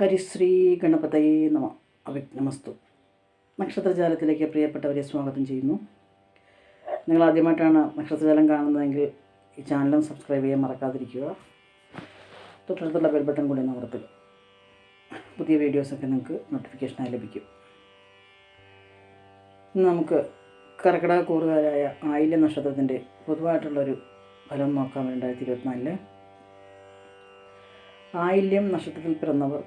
ഹരിശ്രീ ഗണപതയെ നമ. അവിഘ്നമസ്തു നക്ഷത്രജാലത്തിലേക്ക് പ്രിയപ്പെട്ടവരെ സ്വാഗതം ചെയ്യുന്നു. നിങ്ങൾ ആദ്യമായിട്ടാണ് നക്ഷത്രജാലം കാണുന്നതെങ്കിൽ ഈ ചാനലും സബ്സ്ക്രൈബ് ചെയ്യാൻ മറക്കാതിരിക്കുക. തൊട്ടടുത്തുള്ള ബെൽ ബട്ടൺ കൂടി അമർത്തുക. പുതിയ വീഡിയോസൊക്കെ നിങ്ങൾക്ക് നോട്ടിഫിക്കേഷനായി ലഭിക്കും. ഇന്ന് നമുക്ക് കർക്കിടക കൂറുകാരായ ആയില്യ നക്ഷത്രത്തിന്റെ പൊതുവായിട്ടുള്ളൊരു ഫലം നോക്കാം രണ്ടായിരത്തി ഇരുപത്തിനാലിൽ ആയില്യം നക്ഷത്രത്തിൽ പിറന്നവർ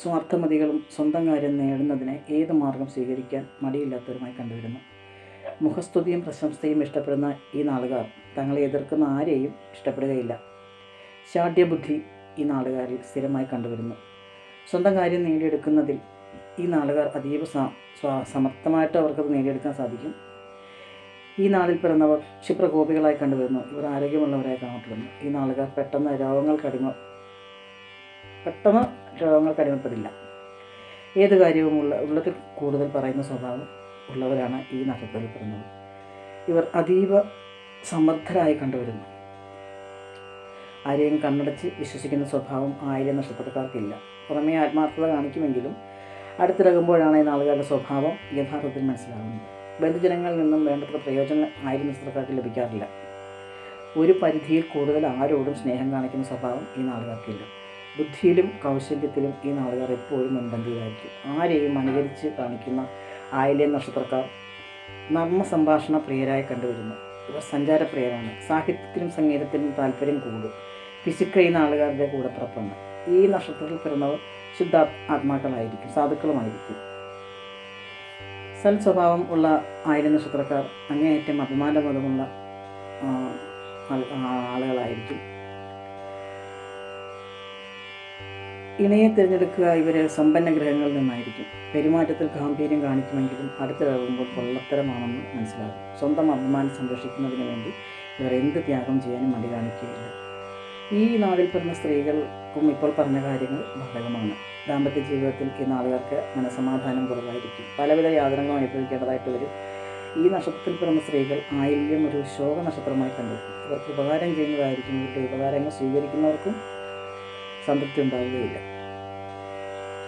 സ്വാർത്ഥമതികളും സ്വന്തം കാര്യം നേടുന്നതിന് ഏത് മാർഗം സ്വീകരിക്കാൻ മടിയില്ലാത്തവരുമായി കണ്ടുവരുന്നു. മുഖസ്തുതിയും പ്രശംസയും ഇഷ്ടപ്പെടുന്ന ഈ നാളുകാർ തങ്ങളെ എതിർക്കുന്ന ആരെയും ഇഷ്ടപ്പെടുകയില്ല. ശാഠ്യബുദ്ധി ഈ നാളുകാരിൽ സ്ഥിരമായി കണ്ടുവരുന്നു. സ്വന്തം കാര്യം നേടിയെടുക്കുന്നതിൽ ഈ നാളുകാർ അതീവ സമർത്ഥമായിട്ട് അവർക്കത് നേടിയെടുക്കാൻ സാധിക്കും. ഈ നാളിൽ പിറന്നവർ ക്ഷിപ്രകോപികളായി കണ്ടുവരുന്നു. ഇവർ ആരോഗ്യമുള്ളവരായി കാണപ്പെടുന്നു ഈ നാളുകാർ പെട്ടെന്ന് രോഗങ്ങൾക്കടിമ പെട്ടെന്ന് രോഗങ്ങൾക്ക് അടിമപ്പെടില്ല ഏത് കാര്യവും ഉള്ള ഉള്ളതിൽ കൂടുതൽ പറയുന്ന സ്വഭാവം ഉള്ളവരാണ് ഈ നക്ഷത്രത്തിൽ പിറന്നത് ഇവർ അതീവ സമർത്ഥരായി കണ്ടുവരുന്നു. ആരെയും കണ്ണടച്ച് വിശ്വസിക്കുന്ന സ്വഭാവം ആയിരം നക്ഷത്രക്കാർക്കില്ല. പുറമേ ആത്മാർത്ഥത കാണിക്കുമെങ്കിലും അടുത്തിറങ്ങുമ്പോഴാണ് ഈ നാളുകാരുടെ സ്വഭാവം യഥാർത്ഥത്തിൽ മനസ്സിലാകുന്നത്. ബന്ധുജനങ്ങളിൽ നിന്നും വേണ്ടത്ര പ്രയോജനം ആയിരം നക്ഷത്രക്കാർക്ക് ലഭിക്കാറില്ല. ഒരു പരിധിയിൽ കൂടുതൽ ആരോടും സ്നേഹം കാണിക്കുന്ന സ്വഭാവം ഈ നാളുകാർക്കില്ല. ബുദ്ധിയിലും കൗശല്യത്തിലും ഈ നാളുകാർ എപ്പോഴും മുൻപന്തിയിലായിരിക്കും. ആരെയും അനുകരിച്ച് കാണിക്കുന്ന ആയില്യം നക്ഷത്രക്കാർ നർമ്മ സംഭാഷണ പ്രിയരായി കണ്ടുവരുന്നു. ഇവർ സഞ്ചാരപ്രിയരാണ്. സാഹിത്യത്തിലും സംഗീതത്തിലും താല്പര്യം കൂടും. പിശുക്ക ഈ നാളുകാരുടെ കൂടെ പുറപ്പാണ് ഈ നക്ഷത്രത്തിൽ പിറന്നവർ ശുദ്ധ ആത്മാക്കളായിരിക്കും. സാധുക്കളുമായിരിക്കും. സൽ സ്വഭാവം ഉള്ള ആയിരം നക്ഷത്രക്കാർ അങ്ങേയറ്റം അഭിമാനബോധമുള്ള ആളുകളായിരിക്കും. ഇണയെ തിരഞ്ഞെടുക്കുക ഇവരെ സമ്പന്ന ഗ്രഹങ്ങളിൽ നിന്നായിരിക്കും. പെരുമാറ്റത്തിൽ ഗാംഭീര്യം കാണിക്കുമെങ്കിലും അടുത്തിറങ്ങുമ്പോൾ കൊള്ളത്തരമാണെന്ന് മനസ്സിലാകും. സ്വന്തം അഭിമാനം സംരക്ഷിക്കുന്നതിന് വേണ്ടി ഇവർ എന്ത് ത്യാഗം ചെയ്യാനും മടി കാണിക്കുകയില്ല. ഈ നാളിൽ പറഞ്ഞ സ്ത്രീകൾക്കും ഇപ്പോൾ പറഞ്ഞ കാര്യങ്ങൾ ബാധകമാണ്. ദാമ്പത്യ ജീവിതത്തിൽ ഈ നാളുകാർക്ക് മനസമാധാനം കുറവായിരിക്കും. പലവിധ യാതനകളും അനുഭവിക്കേണ്ടതായിട്ട് വരും. ഈ നക്ഷത്രത്തിൽ പിറന്ന സ്ത്രീകൾ ആയില്യം ഒരു ശോക നക്ഷത്രമായി കണ്ടു. ഇവർക്ക് ഉപകാരം ചെയ്യുന്നതായിരിക്കും. ഇവരുടെ ഉപകാരങ്ങൾ സ്വീകരിക്കുന്നവർക്കും സംതൃപ്തി ഉണ്ടാവുകയില്ല.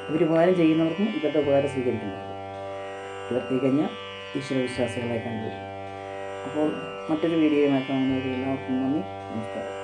ഇവർ ഉപകാരം ചെയ്യുന്നവർക്കും ഇവരുടെ ഉപകാരം സ്വീകരിക്കുന്നവർക്കും. ഇവർ തികഞ്ഞ ഈശ്വരവിശ്വാസികളായി കണ്ടുവരും അപ്പോൾ മറ്റൊരു വീഡിയോയുമായി കാണുന്നവർ എല്ലാവർക്കും നന്ദി. നമസ്കാരം.